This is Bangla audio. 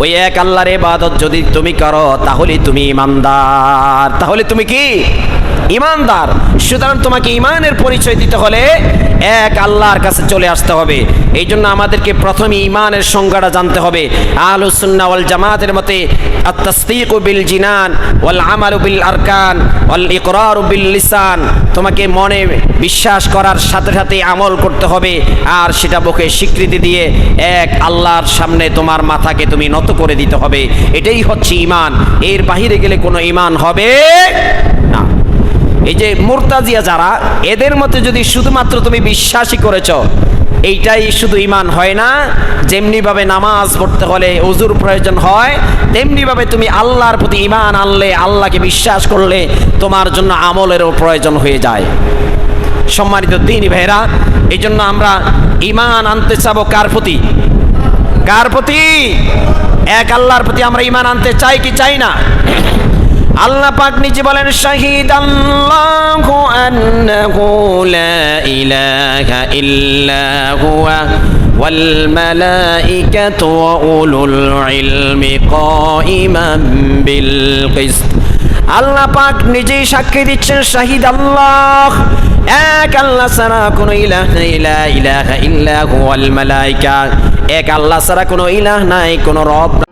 ওই এক আল্লাহর ইবাদত যদি তুমি করো, তাহলে তুমি ইমানদার। তাহলে তুমি কি? ইমানদার। সুতরাং তোমাকে ইমানের পরিচয় দিতে হলে এক আল্লাহর কাছে চলে আসতে হবে। এই জন্য আমাদেরকে প্রথমে ইমানের সংজ্ঞাটা জানতে হবে। আহলুসুন্নাহ ওয়াল জামাতের মতে, আত্তাসদিকু বিল জিনান ওয়াল আমালু বিল আরকান ওয়াল ইকরারু বিল লিসান। তোমাকে মনে বিশ্বাস করার সাথে সাথে আমল করতে হবে, আর সেটা বুকে স্বীকৃতি দিয়ে এক আল্লাহর সামনে তোমার মাথাকে তুমি নত করে দিতে হবে। এটাই হচ্ছে ইমান এর বাহিরে গেলে কোনো ইমান হবে এই যে মুরতাজিয়া যারা, এদের মধ্যে যদি শুধুমাত্র তুমি বিশ্বাসই করেছ, এইটাই শুধু ইমান হয় না, যেমনিভাবে নামাজ পড়তে হলে অজুর প্রয়োজন হয়, তেমনিভাবে তুমি আল্লাহর প্রতি ইমান আনলে, আল্লাহকে বিশ্বাস করলে তোমার জন্য আমলেরও প্রয়োজন হয়ে যায়। সম্মানিত দিন ভাইরা এই জন্য আমরা ইমান আনতে চাবো কার প্রতি? কার প্রতি? এক আল্লাহর প্রতি আমরা ইমান আনতে চাই কি চাই না? আল্লাহ পাক নিজে বলেন শাহিদ আল্লাহু আন্নাহু লা ইলাহা ইল্লা হুয়া ওয়াল মালাইকাতু ওয়া উলুল ইলমি কাইমান বিল কিসত আল্লাহ পাক নিজেই সাক্ষী দিচ্ছেন শাহিদ আল্লাহ এক আল্লাহ ছাড়া কোনো ইলাহ নেই, লা ইলাহা ইল্লা হুয়াল মালাইকা এক আল্লাহ ছাড়া কোনো ইলাহ নাই, কোনো রব।